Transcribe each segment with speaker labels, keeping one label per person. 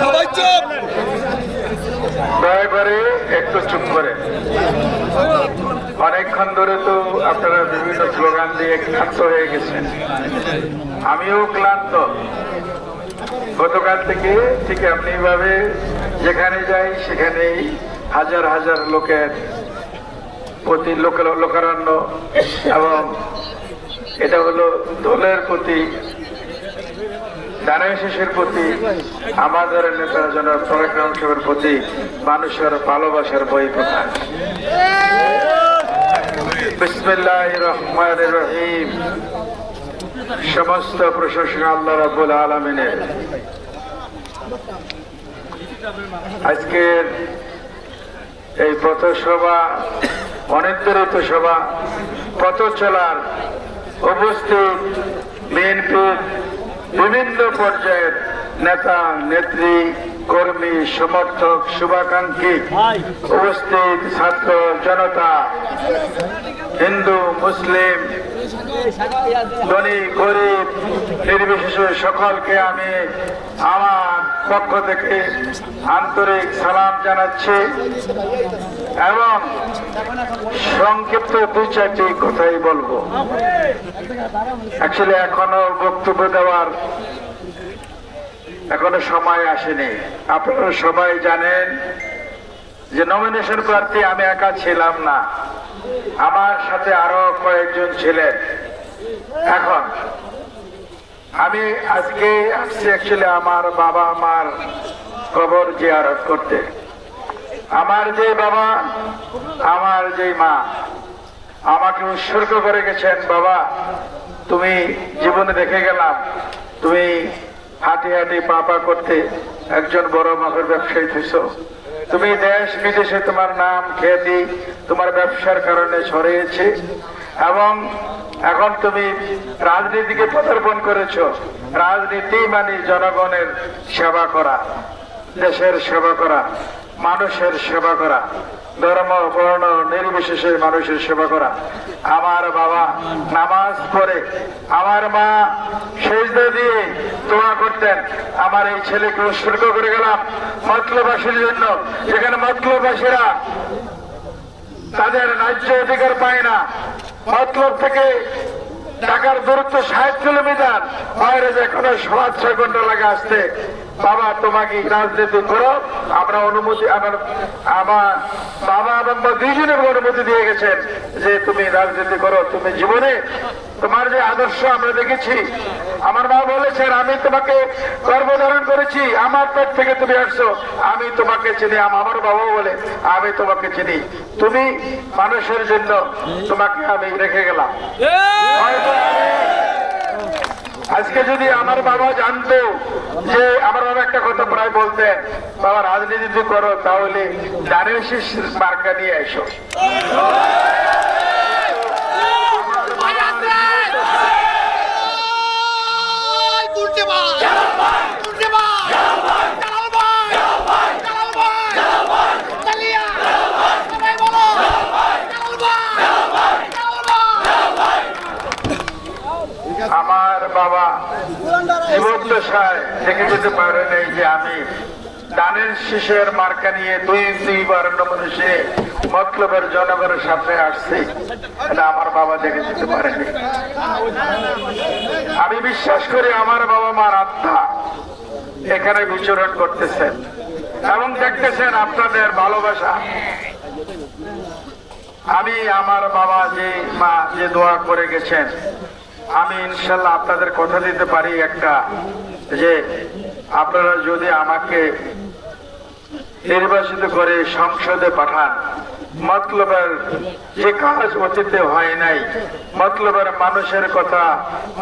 Speaker 1: সবাই চুপ!
Speaker 2: দয়া করে একটু চুপ করে। অনেকক্ষণ ধরে তো আপনারা বিভিন্ন স্লোগান দিয়ে ক্লান্ত হয়ে গেছেন। আমিও ক্লান্ত। গতকাল থেকে ঠিক এমনিভাবে যেখানে যাই সেখানেই হাজার হাজার লোকের প্রতি লোক- লোকারণ্য এবং এটা হলো দলের প্রতি দানের শেষের প্রতি আমাদের নেতা জন প্রোগ্রাম সাহেবের প্রতি মানুষের ভালোবাসার বই প্রকাশ সমস্ত প্রশাসন আল্লাহ রাবুল আলমিনের। আজকের এই পথসভা অনির্ধারিত সভা, পথ চলার উপস্থিত বিএনপির বিভিন্ন পর্যায়ের নেতা নেত্রী কর্মী সমর্থক শুভাকাঙ্ক্ষী উপস্থিত ছাত্র জনতা হিন্দু মুসলিম ধনী গরিব নির্বিশেষে সকলকে আমি আমার পক্ষ থেকে আন্তরিক সালাম জানাচ্ছি এবং সংক্ষিপ্ত দুই চারটি কথাই বলব। অ্যাকচুয়ালি এখনও বক্তব্য দেওয়ার এখনও সময় আসেনি। আপনারা সবাই জানেন যে নমিনেশন প্রার্থী আমি একা ছিলাম না। আমার সাথে আরও কয়েকজন ছিলেন। এখন আমি আজকে আসছি অ্যাকচুয়ালি আমার বাবা মার কবর জিয়ারত করতে। আমার যে বাবা, আমার যে মা, আমাকে উৎসর্গ করে গেছেন, বাবা, তুমি জীবনে দেখে গেলাম। তুমি হাঁটি হাঁটি পা পা করতে একজন বড় মাছের ব্যবসায়ী থইছো তুমি দেশ বিদেশে তোমার নাম, খ্যাতি, তোমার ব্যবসার কারণে ছড়িয়েছে এবং এখন তুমি রাজনীতিকে পদার্পণ করেছ। রাজনীতি মানে জনগণের সেবা করা, দেশের সেবা করা। মানুষের সেবা করা, ধর্ম, বর্ণ, নির্বিশেষে মানুষের সেবা করা। আমার বাবা নামাজ পড়ে, আমার মা সেজদা দিয়ে দোয়া করতেন। আমার এই ছেলেকে উৎসর্গ করে গেলাম মতলবাসীর জন্য। যেখানে মতলবাসীরা তাদের ন্যায্য অধিকার পায় না, মতলব থেকে ঢাকার দূরত্ব ষাট কিলোমিটার, বাইরে যেখানে সাত ছয় ঘণ্টা লাগে আসতে। বাবা তোমাকে রাজনীতি করো। আমরা অনুমতি আমার আমার বাবা এবং দুইজনের অনুমতি দিয়ে গেছেন যে তুমি রাজনীতি করো তুমি জীবনে তোমার যে আদর্শ আমরা দেখেছি আমার মা বলেছেন আমি তোমাকে গর্ভধারণ করেছি আমার পেট থেকে তুমি আসছো আমি তোমাকে চিনি আমার বাবাও বলে আমি তোমাকে চিনি তুমি মানুষের জন্য তোমাকে আমি রেখে গেলাম। হয়তো আজকে যদি আমার বাবা জানতো যে আমার বাবা একটা কথা প্রায় বলতেন, বাবা, রাজনীতি করো, তাহলে দানের মার্কা নিয়ে এসো
Speaker 1: উল্টে ভাই উল্টে ভাই জালাল ভাই জালাল ভাই তালিয়া সবাই বলো জালাল ভাই জালাল ভাই
Speaker 2: আমার বাবা আমি মতলবের জনগণের সামনে আসছি। আমার বাবা দেখে যেতে পারেনি। আমি বিশ্বাস করি আমার বাবা মার আত্মা এখানে বিচরণ করতেছেন এবং দেখতেছেন আপনাদের ভালোবাসা। আমি আমার বাবা যে মা যে দোয়া করে গেছেন আমি ইনশাল্লাহ আপনাদের কথা দিতে পারি একটা, যে আপনারা যদি আমাকে নির্বাচিত করে সংসদে পাঠান, মতলবের যে কাজ অতীতে হয় নাই, মতলবের মানুষের কথা,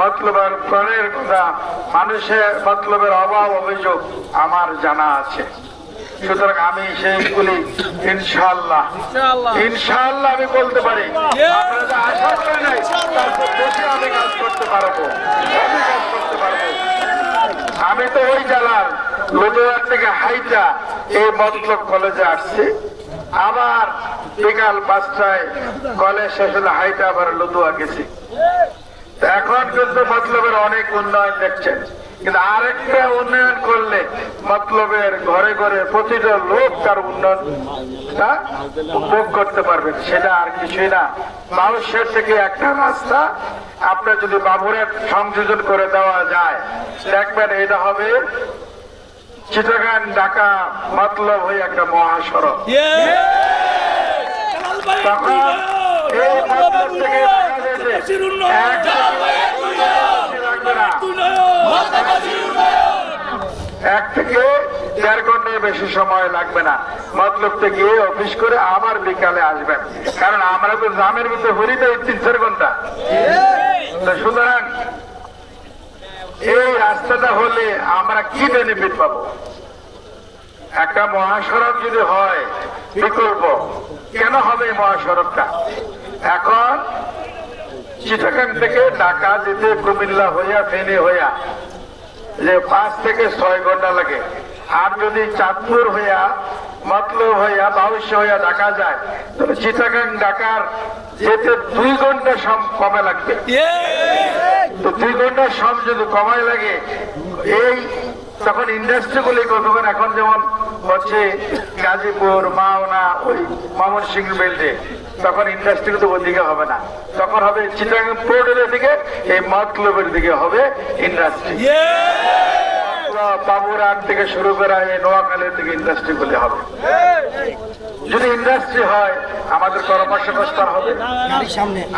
Speaker 2: মতলবের প্রাণের কথা, মানুষের মতলবের অভাব অভিযোগ আমার জানা আছে। সুতরাং আমি সেইগুলি ইনশাল্লাহ ইনশাল্লাহ আমি বলতে পারি আপনারা আশা করে নাই তারপর বেশি আমি কাজ করতে পারব আমি কাজ করতে পারব। আমি তো ওই জেলার লুধুয়ার থেকে হাইটা এই মতলব কলেজে আসছি। আবার বিকাল পাঁচটায় কলেজ শেষ হলে হাইটা আবার লুধুয়া গেছি। এখন কিন্তু মতলবের অনেক উন্নয়ন দেখছেন কিন্তু আরেকটা উন্নয়ন করলে মতলবের ঘরে ঘরে প্রতিটা লোক তার উন্নয়ন উপভোগ করতে পারবেন সেটা আর কিছুই না। মানুষের থেকে একটা রাস্তা আপনার যদি বাবুরের সংযোজন করে দেওয়া যায় দেখবেন এটা হবে চিটাগান ঢাকা মতলব হয়ে একটা মহাসড়ক। তখন এই মতলব থেকে দেখা যে এক থেকে দেড় ঘণ্টার বেশি সময় লাগবে না। মতলব থেকে অফিস করে আবার বিকালে আসবেন। কারণ আমরা তো জামের ভিতরে হরি তো তিন চার ঘণ্টা। সুতরাং এই রাস্তাটা হলে আমরা কি বেনিফিট পাবো? একটা মহাসড়ক যদি হয়, বিকল্প। কেন হবে মহাসড়কটা? এখন চিটাগাং থেকে ঢাকা যেতে কুমিল্লা হইয়া ফেনী হইয়া যে পাঁচ থেকে ছয় ঘণ্টা লাগে। আর যদি চাঁদপুর হইয়া, মতলব হইয়া, বাউশ হইয়া ঢাকা যায়, তাহলে চিটাগাং, ঢাকার যেতে দুই ঘণ্টা সম কমে লাগবে। তো দুই ঘণ্টা সম যদি কমায় লাগে, এই তখন ইন্ডাস্ট্রি গুলি কতক্ষণ এখন যেমন হচ্ছে গাজীপুর, মাওনা, ওই মামন সিং বেল্টে তখন ইন্ডাস্ট্রি তো ওদিকে হবে না। তখন হবে চিটাগাং পোর্টের দিকে, এই মতলবের দিকে হবে ইন্ডাস্ট্রি বাবুরার থেকে শুরু করা এই নোয়াখালীর দিকে ইন্ডাস্ট্রি গুলি হবে। যদি ইন্ডাস্ট্রি হয় আমাদের কর্মসংস্থান হবে।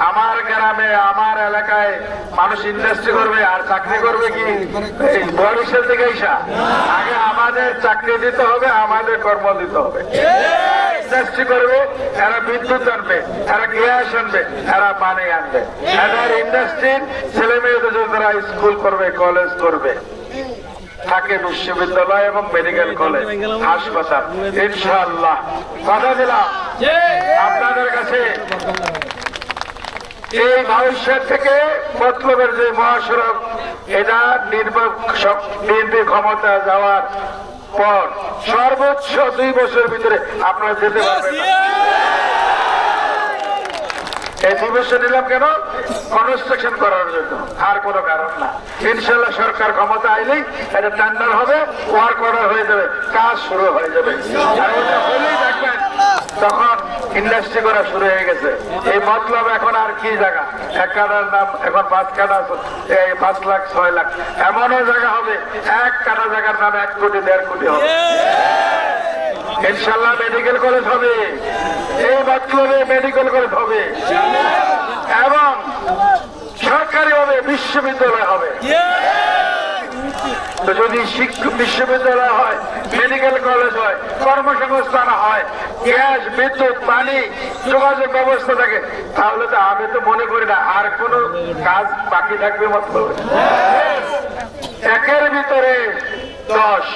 Speaker 2: আমার গ্রামে আমার এলাকায় মানুষ ইন্ডাস্ট্রি করবে আর চাকরি করবে কি? বরিশাল থেকে এসা। আগে আমাদের চাকরি দিতে হবে আমাদের কর্ম দিতে হবে। ইন্ডাস্ট্রি করবে এরা বিদ্যুৎ আনবে এরা গ্যাস আনবে এরা পানি আনবে। এদের ইন্ডাস্ট্রির ছেলে মেয়েদের যদি তারা স্কুল করবে কলেজ করবে। থাকে বিশ্ববিদ্যালয় এবং মেডিকেল কলেজ, হাসপাতাল। ইনশাআল্লাহ। কথা দিলাম। আপনাদের কাছে এই ভবিষ্যৎ থেকে মতলবের যে মহাসড়ক, এটা নির্বাচন ক্ষমতা যাওয়ার পর সর্বোচ্চ দুই বছর ভিতরে আপনারা যেতে পারবেন দিবস নিলাম কেন? কনস্ট্রাকশন করার জন্য। আর কোনো কারণ না। ইনশাল্লাহ সরকার ক্ষমতা আইলেই এটা টেন্ডার হবে ওয়ার্ক অর্ডার হয়ে যাবে, কাজ শুরু হয়ে যাবে। তখন ইন্ডাস্ট্রি করা শুরু হয়ে গেছে। এই মতলব এখন আর কি জায়গা? এক কাটার নাম, এখন পাঁচ কাটা এই পাঁচ লাখ, ছয় লাখ। এমনও জায়গা হবে, এক কাটা জায়গার নাম এক কোটি, দেড় কোটি হবে। ইনশাল্লাহ মেডিকেল কলেজ হবে। এই মতলবে মেডিকেল কলেজ হবে। এবং সরকারি হবে। বিশ্ববিদ্যালয় হবে যদি শিক্ষক বিশ্ববিদ্যালয় হয় মেডিকেল কলেজ হয় কর্মসংস্থান হয় গ্যাস বিদ্যুৎ পানি যোগাযোগ ব্যবস্থা থাকে তাহলে তো আমি তো মনে করি না আর কোনো কাজ বাকি থাকবে মতলব একের ভিতরে দশ।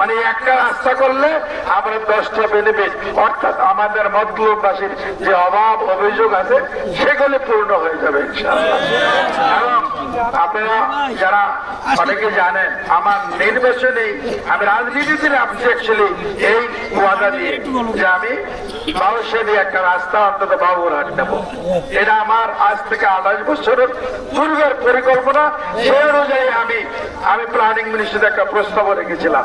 Speaker 2: মানে একটা রাস্তা করলে আমরা দশটা বেনিফিট অর্থাৎ আমাদের মতলববাসীর যে অভাব, অভিযোগ আছে, সেগুলি পূর্ণ হয়ে যাবে, ইনশাআল্লাহ। আপনারা যারা অনেকে জানেন, আমার নির্বাচনে, আমি রাজনীতিতে অ্যাকচুয়ালি এই ওয়াদা দিয়ে যে আমি মানুষের একটা রাস্তা, অন্তত বাবুরহাট নেব। এটা আমার আজ থেকে আঠাশ বছরের পূর্বের পরিকল্পনা। সেই অনুযায়ী আমি আমি প্ল্যানিং মিনিস্ট্রিতে একটা প্রস্তাব রেখেছিলাম।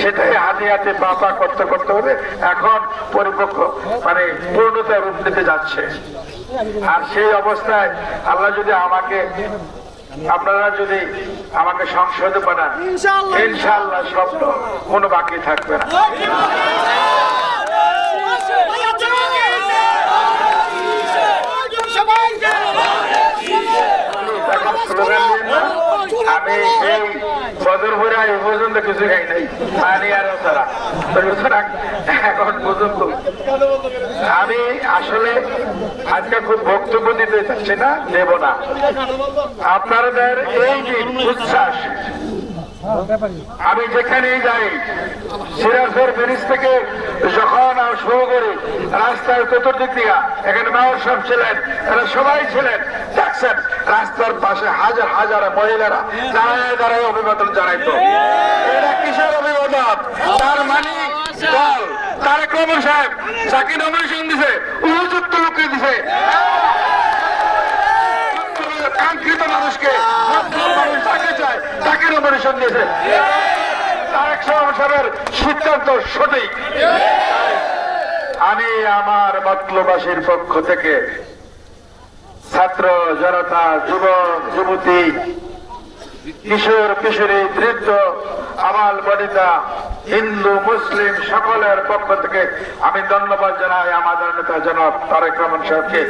Speaker 2: সেটাই হাতে হাতে পাপা করতে করতে হবে। এখন পরিপক্ক মানে পূর্ণতা রূপ নিতে যাচ্ছে। আর সেই অবস্থায় আল্লাহ যদি আমাকে আপনারা যদি আমাকে সংসদে পাঠান ইনশাল্লাহ স্বপ্ন কোনো বাকি থাকবে না। আমি দিন হয়ে এই পর্যন্ত কিছু খাই নাই। পানি আর তারা এখন পর্যন্ত। আমি আসলে আজকে খুব বক্তব্য দিতে চাচ্ছি না, দেব না। আপনাদের এই যে উচ্ছ্বাস আমি যেখানেই যাই সিরাজের ব্রিজ থেকে যখন শুরু করি রাস্তার চতুর্দিক দিয়া, এখানে মেয়র সব ছিলেন এরা সবাই ছিলেন। দেখছেন, রাস্তার পাশে হাজার হাজার মহিলারা দাঁড়ায় দাঁড়ায় অভিবাদন জানাইতো। এটা কিসের অভিবাদন? তার মানে দল। তারেক রহমান সাহেব যাকে নমিনেশন দিছে উপযুক্ত লোককে দিছে। কাঙ্ক্ষিত মানুষকে তাকে নমিনেশন দিয়েছে। সিদ্ধান্ত সঠিক। আমি আমার মতলবাসীর পক্ষ থেকে ছাত্র জনতা যুবক যুবতী, কিশোর, কিশোরী, বৃদ্ধ আমাল বনিতা, হিন্দু, মুসলিম সকলের পক্ষ থেকে আমি ধন্যবাদ জানাই আমাদের নেতা জনাব তারেক রহমান সাহেবকে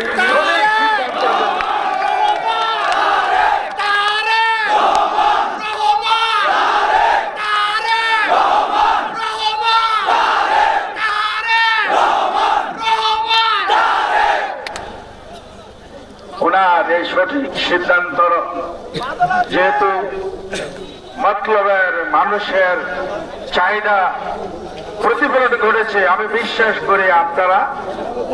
Speaker 1: তারেক রহমান তারেক রহমান তারেক রহমান
Speaker 2: ওনার এই সঠিক সিদ্ধান্ত যেহেতু মতলবের মানুষের চাহিদা প্রতিফলন ঘটেছে, আমি বিশ্বাস করি আপনারা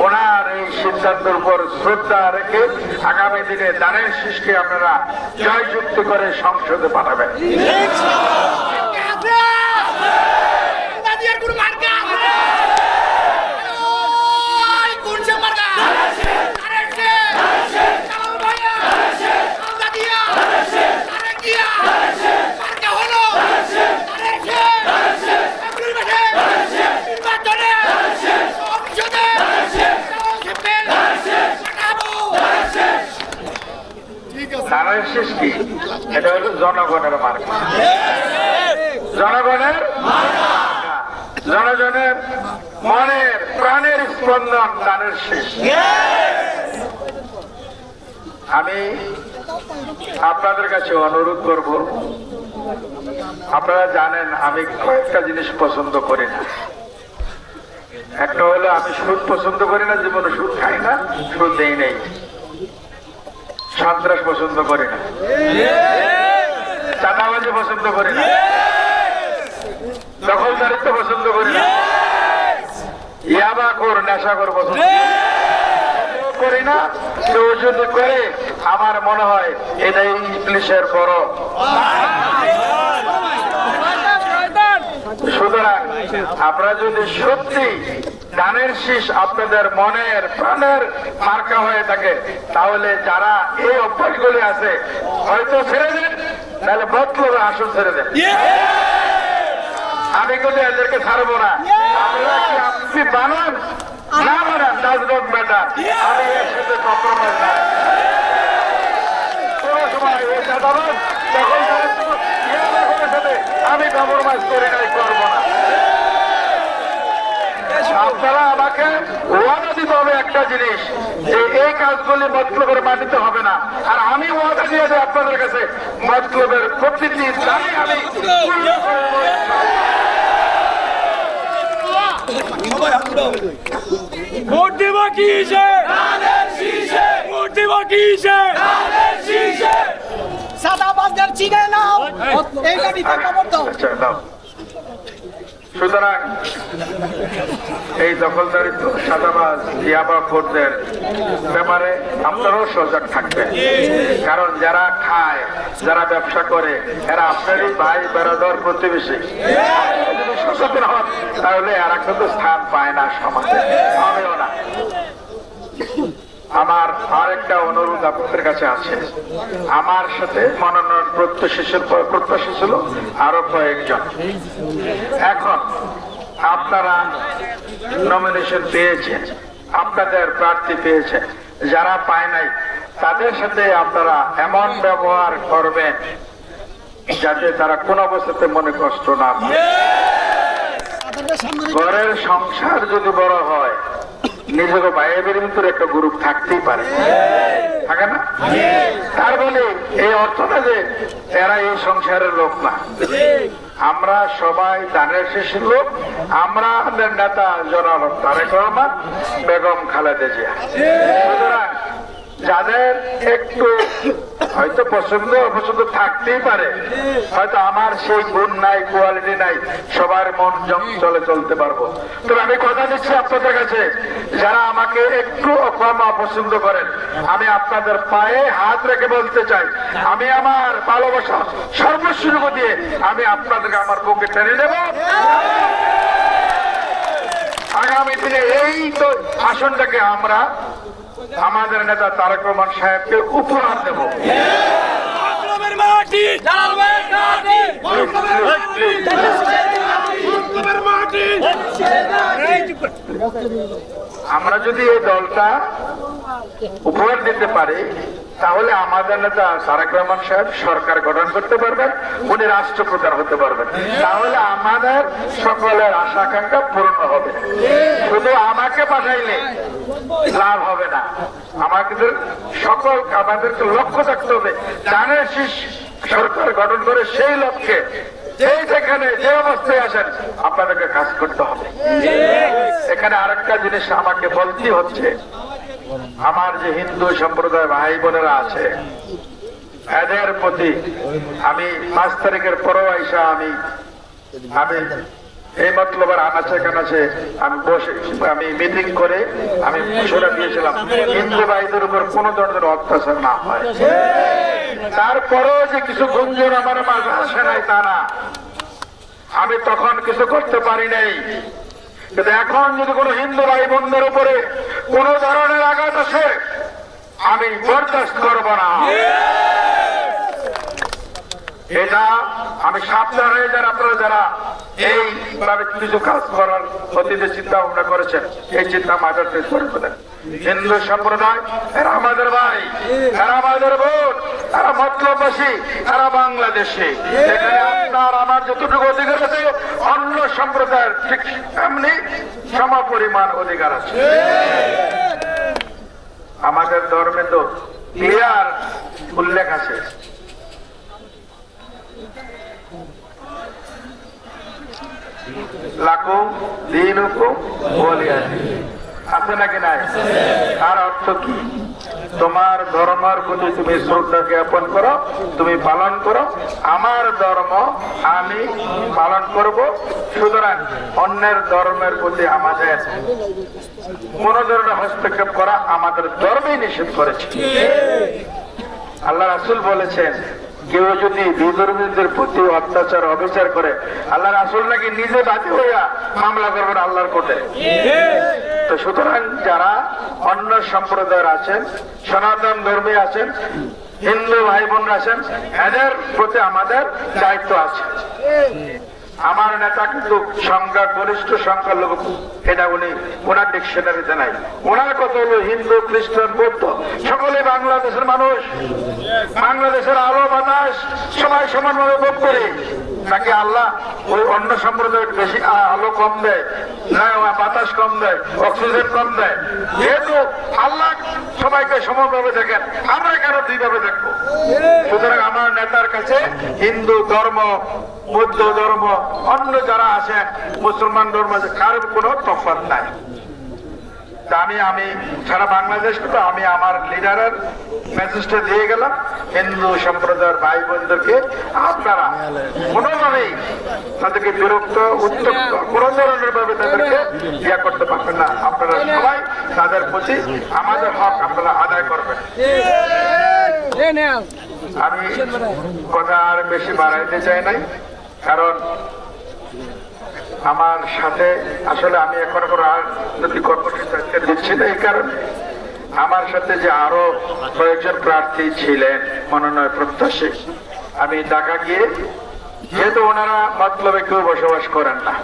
Speaker 2: ওনার এই সিদ্ধান্তের উপর শ্রদ্ধা রেখে আগামী দিনে দানের শিষকে আপনারা জয়যুক্ত করে সংসদে পাঠাবেন
Speaker 1: আছে দাদিয়ার গুরু মার্কা আছে ওই কুনছে মার্কা আরেছে চাল ভাইয়া দাদিয়া আরেকিয়া মার্কা হলো আরেছে এপ্রিল মাসে নির্বাচনে সংসদে শিপিল পাঠাবো
Speaker 2: দানের শীষ কি এটা হলো জনগণের মার্গ জনগণের জনগণের মনের, প্রাণের স্পন্দন দানের শেষ। আমি আপনাদের কাছে অনুরোধ করব, আপনারা জানেন আমি কয়েকটা জিনিস পছন্দ করি না। একটা হলো আমি সুদ পছন্দ করি না, জীবনে সুদ খাই না, সুদ দেই নেই। সন্ত্রাস পছন্দ করি না। চাঁদাবাজি পছন্দ করি না। দখলদারিত্ব পছন্দ করি না। ইয়াবা কর নেশা কর পছন্দ করি না, কেউ যদি করে, আমার মনে হয় এটাই ইংলিশের বড় সুতরাং আপনারা যদি সত্যি ধানের শীষ আপনাদের মনের, প্রাণের মার্কা হয়ে থাকে, তাহলে যারা এই অভ্যাসগুলি আছে, হয়তো ছেড়ে দেন তাহলে বদলবে আসন ছেড়ে দেন। আমি কিন্তু এদেরকে ছাড়বো না। আপনি বানান? না বানান ডাজ নট ম্যাটার আমি এর সাথে কম্প্রোমাইজ না কোনো সময় এই আমি কম্প্রোমাইজ করি নাই করব না। আপনারা আমাকে ওয়াদা দিতে হবে একটা জিনিস যে এই কাজগুলি মতলবের মাটিতে হবে না। আর আমি ওয়াদা দিয়ে দেয় আপনাদের কাছে মতলবের প্রতিটি দাবি আমি
Speaker 3: ভোট দেব কি ভোট দেব কি হিসে
Speaker 4: সাদাবাজদের চিনে নাও। এই দাবিতে খবর দাও।
Speaker 2: সুতরাং এই দখলদারিত্ব সাদাবাজ, ইয়াবা খোরদের ব্যাপারে আপনারাও সজাগ থাকবেন। কারণ যারা খায়, যারা ব্যবসা করে, এরা আপনারই ভাই বেড়াদর প্রতিবেশী। সচেতন হন, তাহলে এরা কিন্তু স্থান পায় না সমাজে। পাবেও না। আরেকটা অনুরোধ আপনাদের কাছে আছে। আমার সাথে মনোনয়ন প্রত্যাশী প্রত্যাশী ছিল আরও কয়েকজন। এখন আপনারা নমিনেশন পেয়েছেন আপনাদের প্রার্থী পেয়েছেন। যারা পায় নাই তাদের সাথে আপনারা এমন ব্যবহার করবেন যাতে তারা কোন অবস্থাতে মনে কষ্ট না ঘরের সংসার যদি বড় হয় নিজেকে বাইরের ভিতরে একটা গ্রুপ থাকতেই পারে। থাকে না? তার বলে এই অর্থটা যে এরা এই সংসারের লোক না। আমরা সবাই দানের শেষের লোক, আমরা নেতা জনাব তারেক রহমান, বেগম খালেদা জিয়া। সুতরাং একটু হয়তো পছন্দ, অপছন্দ থাকতেই পারে। হয়তো আমার সেই গুণ নাই কোয়ালিটি নাই, সবার মন চলে চলতে পারব। তবে আমি কথা দিচ্ছি আপনাদের কাছে, যারা আমাকে একটু কম অপছন্দ করেন, আমি আপনাদের পায়ে হাত রেখে বলতে চাই, আমি আমার ভালোবাসা সর্বস্বরূপ দিয়ে আমি আপনাদেরকে আমার বুকে টেনে নেব। আগামী দিনে এই তো আসনটাকে আমরা আমাদের নেতা তারেক রহমান সাহেবকে উপহার দেব। আমরা যদি এই দলটা উপহার দিতে পারি তাহলে আমাদের নেতা তারেক রহমান সাহেব সরকার গঠন করতে পারবেন উনি রাষ্ট্রপ্রধান হতে পারবেন। তাহলে আমাদের সকলের আশা আকাঙ্ক্ষা পূর্ণ হবে। শুধু আমাকে পাঠাইলে লাভ হবে না। আমাদের সকল আমাদেরকে লক্ষ্য থাকতে হবে জানের শীষ সরকার গঠন করে সেই লক্ষ্যে যেই যেখানে যে অবস্থায় আসেন আপনাদেরকে কাজ করতে হবে। এখানে আরেকটা জিনিস আমাকে বলতে হচ্ছে আমার যে হিন্দু সম্প্রদায় ভাই বোনেরা আছে, এদের প্রতি আমি পাঁচ তারিখের পরও আইসা আমি আমি এই মতলবের আনাচে কানাচে আমি বসে, আমি মিটিং করে আমি ঘোষণা দিয়েছিলাম। হিন্দু ভাইদের উপর কোন ধরনের অত্যাচার না হয়। তারপরেও যে কিছু গুঞ্জন আমার মাঝে আসে নাই তা না। আমি তখন কিছু করতে পারি নাই। কিন্তু এখন যদি কোনো হিন্দু ভাই বোনদের উপরে কোন ধরনের আঘাত আসে আমি বরদাস্ত করব না। এটা আমি সাবধান হয়ে যারা আপনারা যারা এইভাবে কিছু কাজ করার অতীতে চিন্তা ভাবনা করেছেন, এই চিন্তা মাঝে করে ফেলেন হিন্দু সম্প্রদায়, এরা আমাদের ভাই, এরা আমাদের বোন, এরা মতলবাসী এরা বাংলাদেশি। আপনার আমার যতটুকু অধিকার আছে, অন্য সম্প্রদায়ের ঠিক এমনি সম পরিমাণ অধিকার আছে। আমাদের ধর্মে তো ক্লিয়ার উল্লেখ আছে। লাকুম দিনুকুম ওয়ালিয়াদিন আছে নাকি নাই? তার অর্থ কি? তোমার ধর্মের প্রতি তুমি শ্রদ্ধা জ্ঞাপন করো, তুমি পালন করো। আমার ধর্ম আমি পালন করব। সুতরাং অন্যের ধর্মের প্রতি আমাদের কোন ধরনের হস্তক্ষেপ করা আমাদের ধর্মেই নিষেধ করেছে। আল্লাহ রাসুল বলেছেন কেউ যদি বিধর্মীদের প্রতি অত্যাচার, অবিচার করে আল্লাহ রাসুল নাকি নিজে বাদী হইয়া মামলা করবেন আল্লাহর কোর্টে? তো সুতরাং যারা অন্য সম্প্রদায়ের আছেন, সনাতন ধর্মে আছেন, হিন্দু ভাই বোনরা আছেন, এদের প্রতি আমাদের দায়িত্ব আছে। আমার নেতা কিন্তু সংখ্যা গরিষ্ঠ সংখ্যার লোক। এটা উনি ওনার ডিকশনারিতে নাই ওনার কত হলো হিন্দু, খ্রিস্টান, বৌদ্ধ। সকলে বাংলাদেশের মানুষ। বাংলাদেশের আলো বাতাস সবাই সমানভাবে ভোগ করে। নাকি আল্লাহ ওই অন্য সম্প্রদায়ের বেশি আলো কম দেয়? না বাতাস কম দেয়? অক্সিজেন কম দেয়? যেহেতু আল্লাহ সবাইকে সমানভাবে দেখেন, আমরা কেন দুইভাবে দেখব? সুতরাং আমার নেতার কাছে হিন্দু ধর্ম, বৌদ্ধ ধর্ম, অন্য যারা আছেন, মুসলমান ধর্ম আছে, কারোর কোনো তফাৎ নাই। আমি আমি সারা বাংলাদেশ তো আমি আমার লিডারের মেসেজটা দিয়ে গেলাম। হিন্দু সম্প্রদায়ের ভাই বোনদেরকে আপনারা কোনোভাবেই তাদেরকে বিরক্ত উত্তপ্ত কোন ধরনের ভাবে তাদেরকে ইয়া করতে পারবেন না। আপনারা সবাই তাদের প্রতি আমাদের হক আপনারা আদায় করবেন। আমি কথা আর বেশি বাড়াইতে চাই নাই কারণ আমার সাথে, আসলে আমি এখন কোনো রাজনৈতিক কর্মসূচিতে দিচ্ছি না, এই কারণে। আমার সাথে যে আরও কয়েকজন প্রার্থী ছিলেন, মনোনয়ন প্রত্যাশী, আমি ঢাকা গিয়ে, যেহেতু ওনারা মতলবে কেউ বসবাস করেন না।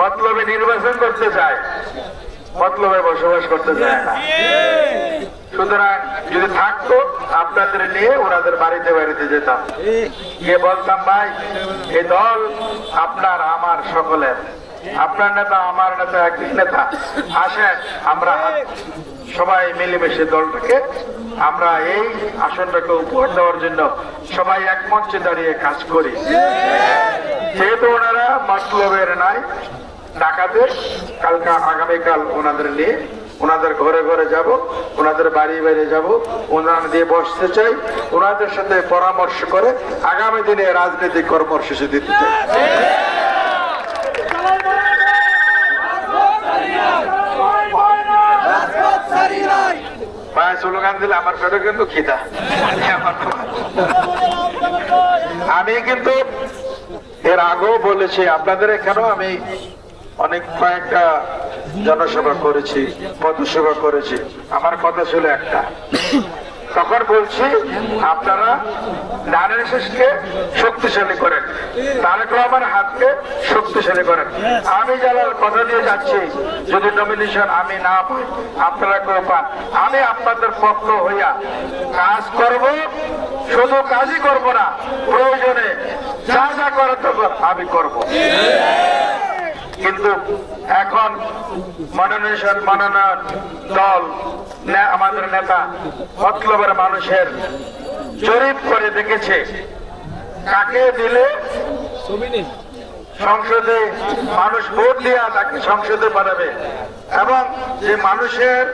Speaker 2: মতলবে নির্বাচন করতে চায়, মতলবে বসবাস করতে চায় না। সুতরাং যদি থাকতো, আপনাদের নিয়ে ওনাদের বাড়িতে বাড়িতে যেতাম। গিয়ে বলতাম, ভাই, এই দল আপনার, আমার সকলের। আপনার নেতা, আমার নেতা, একই নেতা। আসেন, আমরা সবাই মিলেমিশে দলটাকে, আমরা এই আসনটাকে উপহার দেওয়ার জন্য সবাই এক মঞ্চে দাঁড়িয়ে কাজ করি। যেহেতু ওনারা মতলবের নাই ডাকাতে কালকা, আগামীকাল ওনাদের নিয়ে ওনাদের ঘরে ঘরে যাব, ওনাদের বাড়ি বাড়ি যাব ওনারা দিয়ে বসতে চাই, ওনাদের সাথে পরামর্শ করে আগামী দিনে রাজনৈতিক কর্মসূচি দিতে চাই। পায়ে স্লোগান দিলে আমার পেটে কিন্তু খিদা। আমি কিন্তু এর আগেও বলেছি, আপনাদের এখানেও আমি অনেক কয়েকটা জনসভা করেছি পথসভা করেছি। আমার কথা ছিল একটা। তখন বলছি, আপনারা ডানের শেষকে শক্তিশালী করেন তারেক রহমান হাতকে শক্তিশালী করেন। আমি যারা কথা দিয়ে যাচ্ছি, যদি নমিনেশন আমি না পাই, আপনারা কেউ পান। আমি আপনাদের পক্ষ হইয়া কাজ করব, শুধু কাজই করব না, প্রয়োজনে যা যা করার তখন আমি করব। কিন্তু এখন মনোনয়ন মনোনয়ন দল আমাদের নেতা মতলবের মানুষের জরিপ করে দেখেছে। কাকে দিলে সংসদে মানুষ ভোট দিয়া তাকে সংসদে পাঠাবে এবং যে মানুষের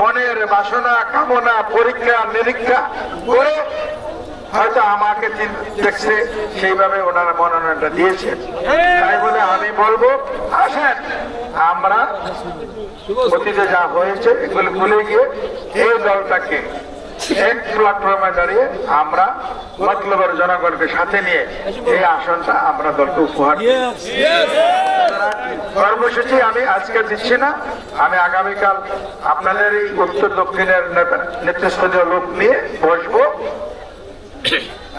Speaker 2: মনের বাসনা, কামনা, পরীক্ষা, নিরীক্ষা করে হয়তো আমাকে দেখছে, সেইভাবে ওনারা মনোনয়নটা দিয়েছেন। তাই বলে আমি বলব, আসেন, আমরা অতীতে যা হয়েছে এগুলো ভুলে গিয়ে এই দলটাকে এক প্ল্যাটফর্মে দাঁড়িয়ে আমরা মতলবের জনগণকে সাথে নিয়ে এই আসনটা আমরা দলকে উপহার কর্মসূচি আমি আজকে দিচ্ছি না, আমি আগামীকাল আপনাদের এই উত্তর দক্ষিণের নেতা নেতৃস্থানীয় লোক নিয়ে বসবো।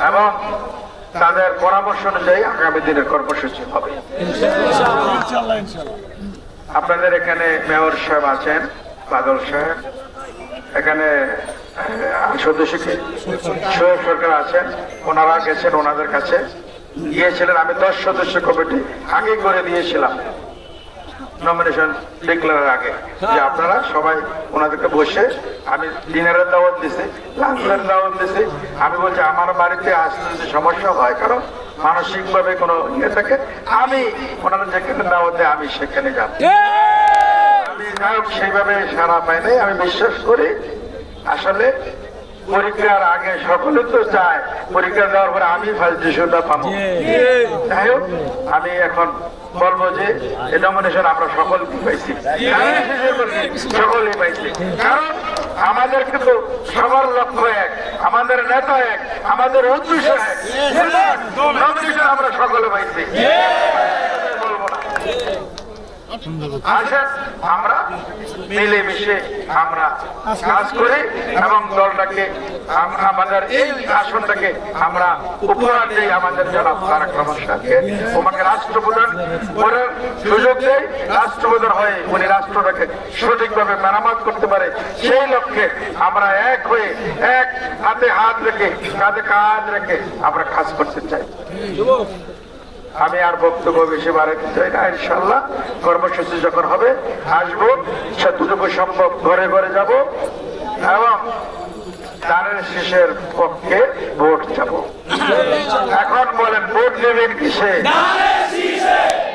Speaker 2: এবং তাদের পরামর্শ অনুযায়ী আগামী দিনের কর্মসূচি হবে। আপনাদের এখানে মেয়র সাহেব আছেন বাদল সাহেব। এখানে আহ, সদস্য সোহেব সরকার আছেন ওনারা গেছেন ওনাদের কাছে। গিয়েছিলেন আমি দশ সদস্য কমিটি আগে করে দিয়েছিলাম নমিনেশন ডিক্লেয়ারের আগে। যে আপনারা সবাই ওনাদেরকে বসে আমি দিনের দাওয়াত দিছি লাঞ্চের দাওয়াত দিছি। আমি বলছি আমার বাড়িতে আসতে যদি সমস্যা হয় কারণ মানসিক ভাবে কোনো ইয়ে থাকে আমি ওনারা যেখানে দাওয়াত আমি সেখানে যাব। আমি যাই হোক সেইভাবে সারা পাই নাই। আমি বিশ্বাস করি আসলে পরীক্ষার আগে সকলে তো চায় পরীক্ষা দেওয়ার পরে আমি ডিসিশনটা পাবো। যাই হোক আমি এখন বলব যে এই নমিনেশন আমরা সকল পাইছি। সকলেই পাইছি। কারণ আমাদের কিন্তু সবার লক্ষ্য এক আমাদের নেতা এক আমাদের উদ্দেশ্য এক। নমিনেশন আমরা সকলে পাইছি। বলব না। আসেন আমরা মিলেমিশে আমরা কাজ করি এবং দলটাকে আমাদের এই আসনটাকে আমরা উপহার দিই আমাদের সাহেবকে। ওনাকে রাষ্ট্রপ্রধান করার সুযোগ দেয় রাষ্ট্রপ্রধান হয়ে উনি রাষ্ট্রটাকে সঠিকভাবে মেরামত করতে পারে। সেই লক্ষ্যে আমরা এক হয়ে এক হাতে হাত রেখে কাঁধে কাঁধ রেখে আমরা কাজ করতে চাই। আমি আর বক্তব্য বেশি বাড়াতে চাই না ইনশাল্লাহ কর্মসূচি যখন হবে, আসব, যতটুকু সম্ভব ঘরে ঘরে যাব এবং দানের শেষের পক্ষে ভোট যাব এখন বলেন, ভোট নেবেন কিসে?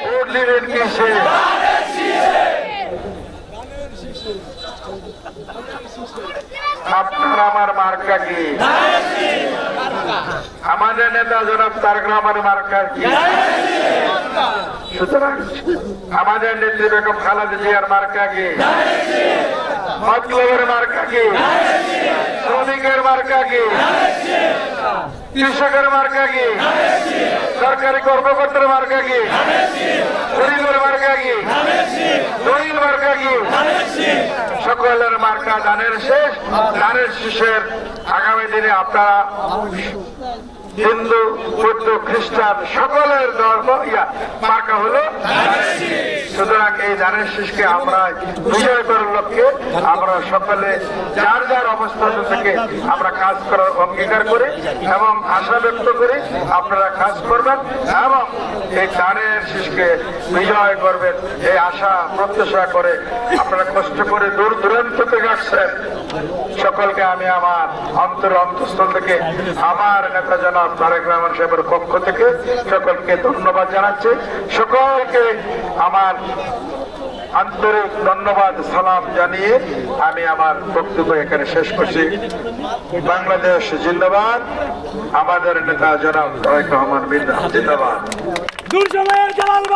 Speaker 2: ভোট নেবেন কিসে? আপনার আমার মার্কা কি? আমাদের নেতা জনাব তারক রহমান মার্কা কি? সুতরাং আমাদের নেত্রী বেগম খালাদ জিয়ার মার্কা কি? মতলবের মার্কা কি? শ্রমিকের মার্কা কি? কৃষকের মার্কা কি? সরকারি কর্মকর্তার মার্কা কি? গরিবের মার্কা কি? দলিল মার্কা কি? সকলের মার্কা দানের শেষ, দানের শেষের আগামী দিনে আপনারা হিন্দু, বৌদ্ধ, খ্রিস্টান সকলের ধর্ম, ইয়া, মার্কা হলো সুতরাং এই দানের শেষকে আমরা বিজয় করার লক্ষ্যে আমরা সকলে যার যার অবস্থান থেকে আমরা কাজ করার অঙ্গীকার করি এবং আশা ব্যক্ত করি আপনারা কাজ করবেন এবং এই দানের শেষকে বিজয় করবেন। এই আশা, প্রত্যাশা করে আপনারা কষ্ট করে দূর দূরান্ত থেকে আসছেন। সকলকে আমি আমার অন্তর অন্তঃস্থল থেকে, আমার নেতা জনাব তারেক রহমান সাহেবের পক্ষ থেকে সকলকে ধন্যবাদ জানাচ্ছি। সকলকে আমার আন্তরিক ধন্যবাদ, সালাম জানিয়ে আমি আমার বক্তব্য এখানে শেষ করছি। বাংলাদেশ জিন্দাবাদ। আমাদের নেতা জনাব রহমান জিন্দাবাদ।
Speaker 3: দুঃসময়ের জালাল